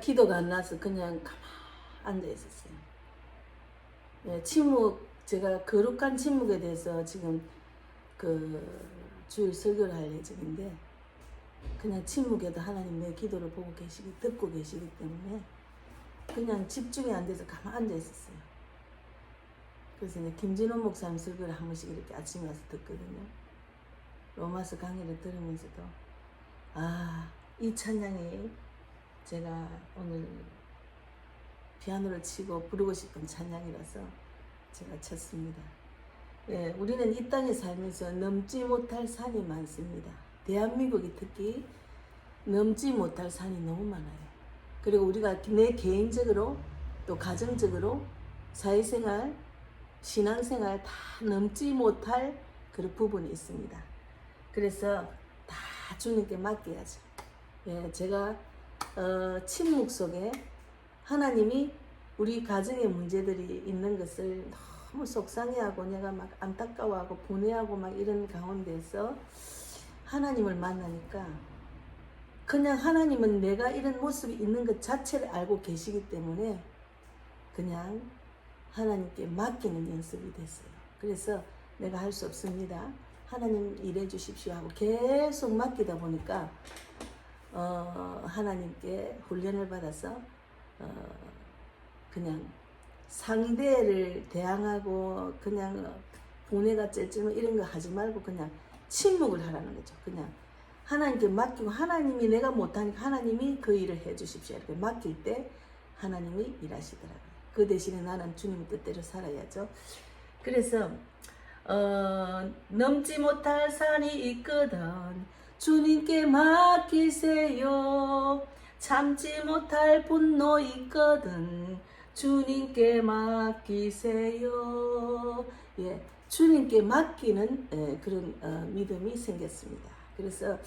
기도가 안 나서 그냥 가만 앉아 있었어요. 예, 침묵 제가 거룩한 침묵에 대해서 지금 그 주일 설교를 할 예정인데 그냥 침묵에도 하나님 내 기도를 보고 계시기 듣고 계시기 때문에 그냥 집중이 안 돼서 가만 앉아 있었어요. 그래서 이제 김진호 목사님 설교를 한 번씩 이렇게 아침에 와서 듣거든요. 로마서 강의를 들으면서도 아 이 찬양이 제가 오늘 피아노를 치고 부르고 싶은 찬양이라서 제가 쳤습니다. 예, 우리는 이 땅에 살면서 넘지 못할 산이 많습니다. 대한민국이 특히 넘지 못할 산이 너무 많아요. 그리고 우리가 내 개인적으로 또 가정적으로 사회생활, 신앙생활 다 넘지 못할 그런 부분이 있습니다. 그래서 다 주님께 맡겨야죠. 예, 제가 어, 침묵 속에 하나님이 우리 가정의 문제들이 있는 것을 너무 속상해하고 내가 막 안타까워하고 분해하고 막 이런 가운데서 하나님을 만나니까 그냥 하나님은 내가 이런 모습이 있는 것 자체를 알고 계시기 때문에 그냥 하나님께 맡기는 연습이 됐어요. 그래서 내가 할 수 없습니다. 하나님 일해 주십시오 하고 계속 맡기다 보니까 어, 하나님께 훈련을 받아서 어, 그냥 상대를 대항하고 그냥 분해가 찔찔 이런 거 하지 말고 그냥 침묵을 하라는 거죠. 그냥 하나님께 맡기고 하나님이 내가 못하니까 하나님이 그 일을 해 주십시오. 이렇게 맡길 때 하나님이 일하시더라고요. 그 대신에 나는 주님 뜻대로 살아야죠. 그래서 어, 넘지 못할 산이 있거든 주님께 맡기세요. 참지 못할 분노 있거든. 주님께 맡기세요. 예, 주님께 맡기는 예, 그런 어, 믿음이 생겼습니다. 그래서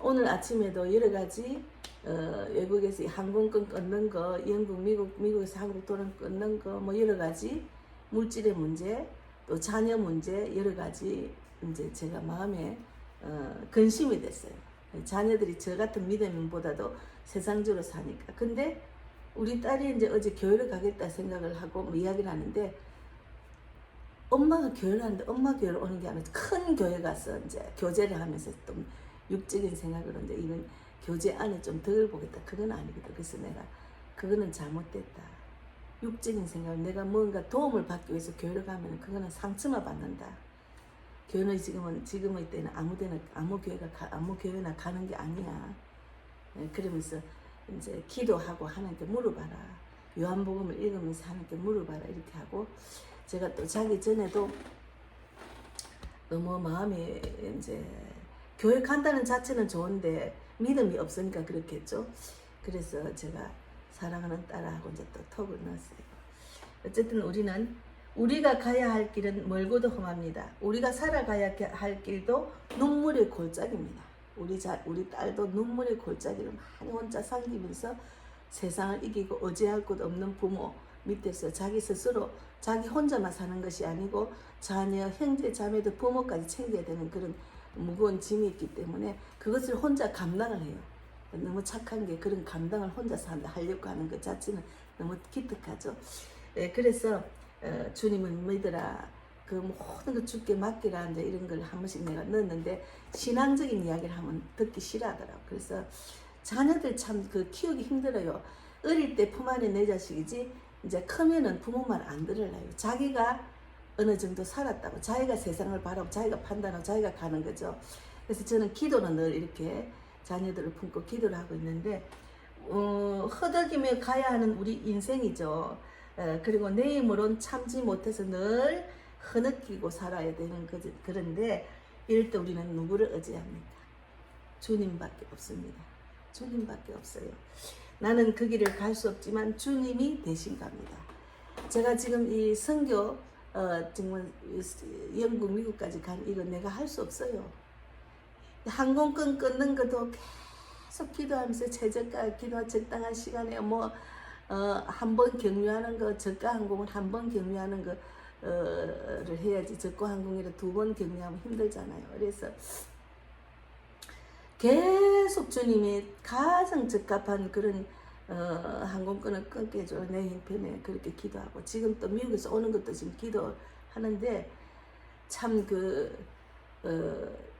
오늘 아침에도 여러 가지 어, 외국에서 항공권 끊는 거, 영국, 미국, 미국에서 한국 돈을 끊는 거, 뭐 여러 가지 물질의 문제, 또 자녀 문제 여러 가지 이제 제가 마음에 어, 근심이 됐어요. 자녀들이 저 같은 믿음보다도 세상적으로 사니까. 근데 우리 딸이 이제 어제 교회를 가겠다 생각을 하고 뭐 이야기를 하는데 엄마가 교회를 하는데 엄마 교회를 오는 게 아니라 큰 교회 가서 이제 교제를 하면서 또 육적인 생각으로 이제 이건 교제 안에 좀 덜 보겠다. 그건 아니거든. 그래서 내가 그거는 잘못됐다. 육적인 생각, 내가 뭔가 도움을 받기 위해서 교회를 가면 그거는 상처만 받는다. 교회는 지금은 지금의 때는 아무 데나 아무 교회가 가, 아무 교회나 가는 게 아니야. 예, 그러면서 이제 기도하고 하나님께 물어봐라. 요한복음을 읽으면서 하나님께 물어봐라 이렇게 하고 제가 또 자기 전에도 너무 마음이 이제 교회 간다는 자체는 좋은데 믿음이 없으니까 그렇겠죠. 그래서 제가 사랑하는 딸하고 이제 또 톡을 넣었어요. 어쨌든 우리는 우리가 가야 할 길은 멀고도 험합니다. 우리가 살아가야 할 길도 눈물의 골짜기입니다. 우리 자, 우리 딸도 눈물의 골짜기를 많이 혼자 삼기면서 세상을 이기고 의지할 곳 없는 부모 밑에서 자기 스스로 자기 혼자만 사는 것이 아니고 자녀, 형제, 자매도 부모까지 챙겨야 되는 그런 무거운 짐이 있기 때문에 그것을 혼자 감당을 해요. 너무 착한 게 그런 감당을 혼자서 한다 하려고 하는 것 자체는 너무 기특하죠. 예, 그래서 어, 주님을 믿으라. 그 모든 거 주께 맡기라 이제 이런 걸 한 번씩 내가 넣었는데 신앙적인 이야기를 하면 듣기 싫어하더라고. 그래서 자녀들 참 그 키우기 힘들어요. 어릴 때 품 안에 내 자식이지 이제 크면은 부모 말 안 들으려요. 자기가 어느 정도 살았다고 자기가 세상을 바라고 자기가 판단하고 자기가 가는 거죠. 그래서 저는 기도는 늘 이렇게 자녀들을 품고 기도를 하고 있는데 어, 허덕이며 가야 하는 우리 인생이죠. 에, 그리고 내 힘으로는 참지 못해서 늘 흐느끼고 살아야 되는 거지. 그런데 이럴 때 우리는 누구를 의지합니까? 주님밖에 없습니다. 주님밖에 없어요. 나는 그 길을 갈 수 없지만 주님이 대신 갑니다. 제가 지금 이 선교 어, 정말 영국 미국까지 간 이거 내가 할 수 없어요. 항공권 끊는 것도 계속 기도하면서 최저가 기도 적당한 시간에 뭐 어, 한 번 경유하는 거 저가 항공은 한번 경유하는 거를 해야지 저가 항공이라 두 번 경유하면 힘들잖아요. 그래서 계속 주님이 가장 적합한 그런 어, 항공권을 끊게 해줘 내 형편에 그렇게 기도하고 지금 또 미국에서 오는 것도 지금 기도하는데 참 그 어,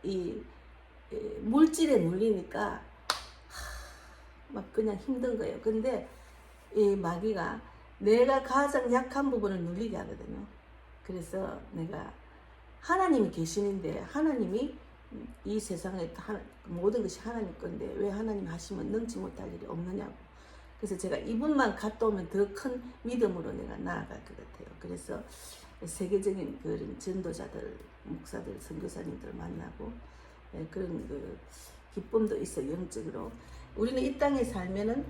이 물질에 눌리니까 하, 막 그냥 힘든 거예요. 근데 이 마귀가 내가 가장 약한 부분을 눌리게 하거든요. 그래서 내가 하나님이 계시는데 하나님이 이 세상에 하- 모든 것이 하나님 건데 왜 하나님 하시면 능지 못할 일이 없느냐고. 그래서 제가 이분만 갔다 오면 더 큰 믿음으로 내가 나아갈 것 같아요. 그래서 세계적인 그런 전도자들, 목사들, 선교사님들 만나고 예, 그런 그 기쁨도 있어 요 영적으로. 우리는 이 땅에 살면은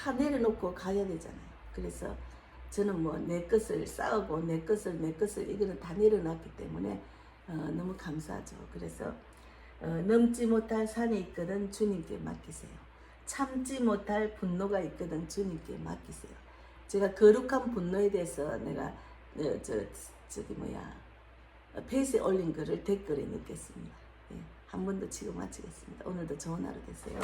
다 내려놓고 가야 되잖아요. 그래서 저는 뭐 내 것을 싸우고 내 것을 내 것을 이거는 다 내려놨기 때문에 어, 너무 감사하죠. 그래서 어, 넘지 못할 산이 있거든 주님께 맡기세요. 참지 못할 분노가 있거든 주님께 맡기세요. 제가 거룩한 분노에 대해서 내가 어, 저 저기 뭐야 어, 페이스에 올린 거를 댓글에 넣겠습니다. 예, 한번 더 치고 마치겠습니다. 오늘도 좋은 하루 되세요.